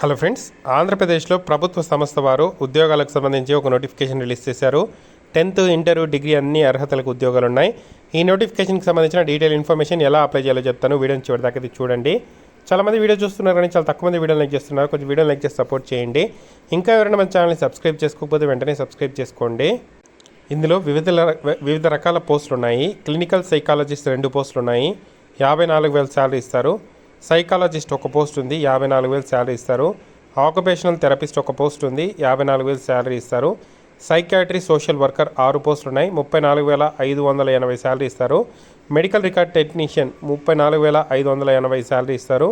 Hello friends ఆంధ్రప్రదేశ్లో ప్రభుత్వ సంస్థ వారు ఉద్యోగాలకు సంబంధించి ఒక నోటిఫికేషన్ రిలీజ్ చేశారు. టెన్త్ ఇంటర్ డిగ్రీ అన్ని అర్హతలకు ఉద్యోగాలు ఉన్నాయి ఈ నోటిఫికేషన్కి సంబంధించిన డీటెయిల్ ఇన్ఫర్మేషన్ ఎలా అప్లై చేయాలో చెప్తాను. వీడియోని చివరిదాకా ఇది చూడండి. చాలా మంది వీడియో చూస్తున్నారు కానీ చాలా తక్కువ మంది వీడియో లైక్ చేస్తున్నారు. కొంచెం వీడియో లైక్ చేసి సపోర్ట్ చేయండి. ఇంకా ఎవరైనా మన ఛానల్ని సబ్స్క్రైబ్ చేసుకోకపోతే వెంటనే సబ్స్క్రైబ్ చేసుకోండి. ఇందులో వివిధ వివిధ రకాల పోస్టులు ఉన్నాయి. క్లినికల్ సైకాలజిస్ట్ రెండు పోస్టులు ఉన్నాయి. యాభై నాలుగు వేల శాలరీ ఇస్తారు. సైకాలజిస్ట్ ఒక పోస్ట్ ఉంది యాభై నాలుగు వేలు శాలరీ ఇస్తారు. ఆక్యుపేషనల్ థెరపిస్ట్ ఒక పోస్ట్ ఉంది యాభై నాలుగు వేలు శాలరీ ఇస్తారు. సైకాట్రీ సోషల్ వర్కర్ ఆరు పోస్టులు ఉన్నాయి ముప్పై నాలుగు వేల ఐదు వందల ఎనభై శాలరీ ఇస్తారు. మెడికల్ రికార్డ్ టెక్నీషియన్ ముప్పై నాలుగు వేల ఐదు వందల ఎనభై శాలరీ ఇస్తారు.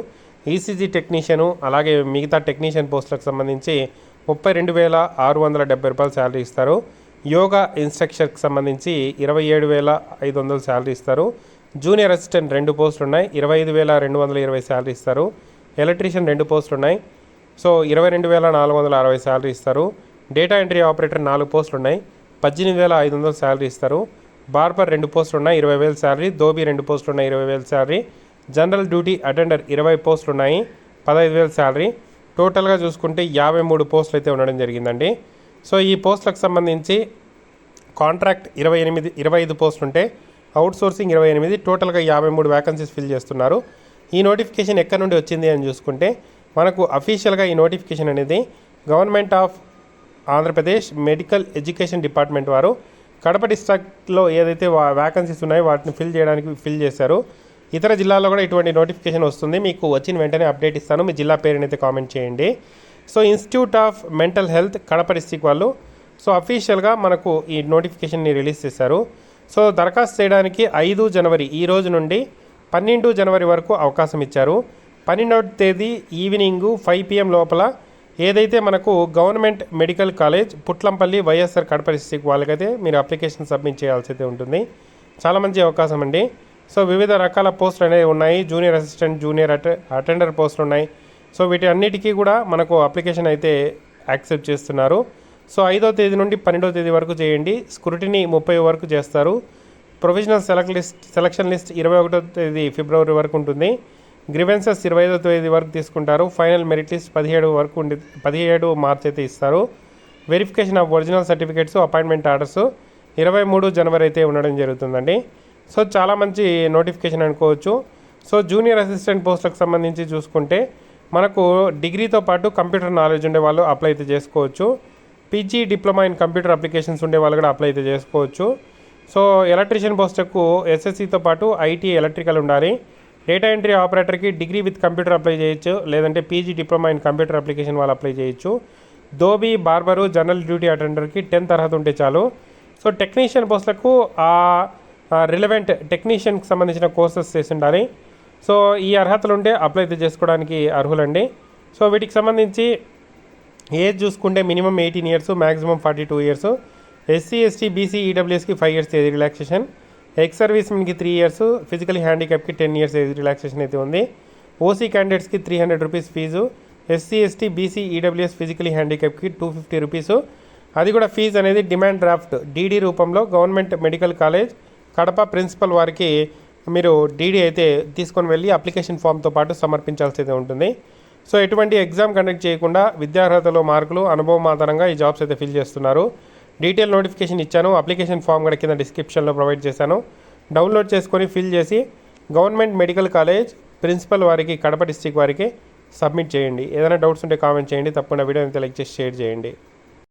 ఈసీజీ టెక్నీషియను అలాగే మిగతా టెక్నీషియన్ పోస్టులకు సంబంధించి ముప్పై రెండు వేల ఆరు వందల డెబ్బై రూపాయలు శాలరీ ఇస్తారు. యోగా ఇన్స్ట్రక్టర్కి సంబంధించి ఇరవై ఏడు వేల ఐదు వందలు శాలరీ ఇస్తారు. జూనియర్ అసిస్టెంట్ రెండు పోస్టులు ఉన్నాయి ఇరవై ఐదు వేల రెండు వందల ఇరవై శాలరీ ఇస్తారు. ఎలక్ట్రీషియన్ రెండు పోస్టులు ఉన్నాయి సో ఇరవై రెండు వేల నాలుగు వందల అరవై శాలరీ ఇస్తారు. డేటా ఎంట్రీ ఆపరేటర్ నాలుగు పోస్టులు ఉన్నాయి పద్దెనిమిది వేల ఐదు వందలు శాలరీ ఇస్తారు. బార్బర్ రెండు పోస్టులు ఉన్నాయి ఇరవై వేల శాలరీ. దోబీ రెండు పోస్టులు ఉన్నాయి ఇరవై వేల శాలరీ. జనరల్ డ్యూటీ అటెండర్ ఇరవై పోస్టులు ఉన్నాయి పదహైదు వేల శాలరీ. టోటల్గా చూసుకుంటే యాభై మూడు పోస్టులు అయితే ఉండడం జరిగిందండి. సో ఈ పోస్టులకు సంబంధించి కాంట్రాక్ట్ ఇరవై ఎనిమిది ఇరవై ఐదు పోస్టులు ఉంటే అవుట్సోర్సింగ్ ఇరవై ఎనిమిది. టోటల్గా యాభై మూడు వ్యాకన్సీస్ ఫిల్ చేస్తున్నారు. ఈ నోటిఫికేషన్ ఎక్కడి నుండి వచ్చింది అని చూసుకుంటే మనకు అఫీషియల్గా ఈ నోటిఫికేషన్ అనేది government of Andhra Pradesh medical education department వారు కడప డిస్ట్రిక్ట్లో ఏదైతే వ్యాకన్సీస్ ఉన్నాయో వాటిని ఫిల్ చేయడానికి ఫిల్ చేశారు. ఇతర జిల్లాల్లో కూడా ఇటువంటి నోటిఫికేషన్ వస్తుంది. మీకు వచ్చిన వెంటనే అప్డేట్ ఇస్తాను. మీ జిల్లా పేరునైతే కామెంట్ చేయండి. So institute of mental health Kadapa district వాళ్ళు సో అఫీషియల్గా మనకు ఈ నోటిఫికేషన్ని రిలీజ్ చేశారు. సో దరఖాస్తు చేయడానికి ఐదు జనవరి ఈ రోజు నుండి పన్నెండు జనవరి వరకు అవకాశం ఇచ్చారు. పన్నెండవ తేదీ ఈవినింగ్ ఫైవ్ పిఎం లోపల ఏదైతే మనకు government medical college Putlampalli YSR Kadapa district వాళ్ళకైతే మీరు అప్లికేషన్ సబ్మిట్ చేయాల్సి అయితే ఉంటుంది. చాలా మంచి అవకాశం అండి. సో వివిధ రకాల పోస్టులు అనేవి ఉన్నాయి. జూనియర్ అసిస్టెంట్ జూనియర్ అట అటెండర్ పోస్టులు ఉన్నాయి. సో వీటి అన్నిటికీ కూడా మనకు అప్లికేషన్ అయితే యాక్సెప్ట్ చేస్తున్నారు. సో ఐదో తేదీ నుండి పన్నెండో తేదీ వరకు చేయండి. స్క్రూటినీ ముప్పై వరకు చేస్తారు. Provisional select list selection list ఇరవై ఒకటో తేదీ ఫిబ్రవరి వరకు ఉంటుంది. గ్రివెన్సెస్ ఇరవై ఐదో తేదీ వరకు తీసుకుంటారు. ఫైనల్ మెరిట్ లిస్ట్ పదిహేడు వరకు ఉండి పదిహేడు మార్చ్ అయితే ఇస్తారు. Verification of original certificates appointment orders ఇరవై మూడు జనవరి అయితే ఉండడం జరుగుతుందండి. సో చాలా మంచి నోటిఫికేషన్ అనుకోవచ్చు. సో జూనియర్ అసిస్టెంట్ పోస్టులకు సంబంధించి చూసుకుంటే మనకు డిగ్రీతో పాటు కంప్యూటర్ నాలెడ్జ్ ఉండే వాళ్ళు అప్లై అయితే చేసుకోవచ్చు. PG diploma in computer applications ఉండే వాళ్ళు కూడా అప్లై అయితే చేసుకోవచ్చు. సో ఎలక్ట్రీషియన్ పోస్టుకు ఎస్ఎస్సితో పాటు ఐటీ ఎలక్ట్రికల్ ఉండాలి. డేటా ఎంట్రీ ఆపరేటర్కి డిగ్రీ విత్ కంప్యూటర్ అప్లై చేయొచ్చు. లేదంటే PG diploma in computer application వాళ్ళు అప్లై చేయొచ్చు. ధోబీ బార్బరు జనరల్ డ్యూటీ అటెండర్కి టెన్త్ అర్హత ఉంటే చాలు. సో టెక్నీషియన్ పోస్టులకు ఆ రిలవెంట్ టెక్నీషియన్కి సంబంధించిన కోర్సెస్ చేసి ఉండాలి. సో ఈ అర్హతలు ఉంటే అప్లై చేసుకోవడానికి అర్హులండి. సో వీటికి సంబంధించి ఏజ్ చూసుకుంటే minimum eighteen years maximum forty two years. SC ST BC ఈడబ్ల్యూఎస్కి five years age relaxation. Ex సర్వీస్మెన్కి three years physical హ్యాండిక్యాప్కి టెన్ ఇయర్స్ ఏజ్ రిలాక్సేషన్ అయితే ఉంది. ఓసీ క్యాండిడేట్స్కి three hundred rupees fee SC ST BC EWS physical హ్యాండిక్యాప్కి two fifty rupees అది కూడా fee అనేది demand draft DD రూపంలో government medical college Kadapa principal వారికి మీరు డీడీ అయితే తీసుకొని వెళ్ళి అప్లికేషన్ ఫామ్తో పాటు సమర్పించాల్సి అయితే ఉంటుంది. సో ఎటువంటి ఎగ్జామ్ కండక్ట్ చేయకుండా విద్యార్హతలో మార్కులు అనుభవం ఆధారంగా ఈ జాబ్స్ అయితే ఫిల్ చేస్తున్నారు. డీటెయిల్ నోటిఫికేషన్ ఇచ్చాను అప్లికేషన్ ఫామ్ కూడా కింద డిస్క్రిప్షన్లో ప్రొవైడ్ చేశాను. డౌన్లోడ్ చేసుకొని ఫిల్ చేసి గవర్నమెంట్ మెడికల్ కాలేజ్ ప్రిన్సిపల్ వారికి కడప డిస్టిక్ వారికి సబ్మిట్ చేయండి. ఏదైనా డౌట్స్ ఉంటే కామెంట్ చేయండి తప్పకుండా వీడియోని లైక్ చేసి షేర్ చేయండి.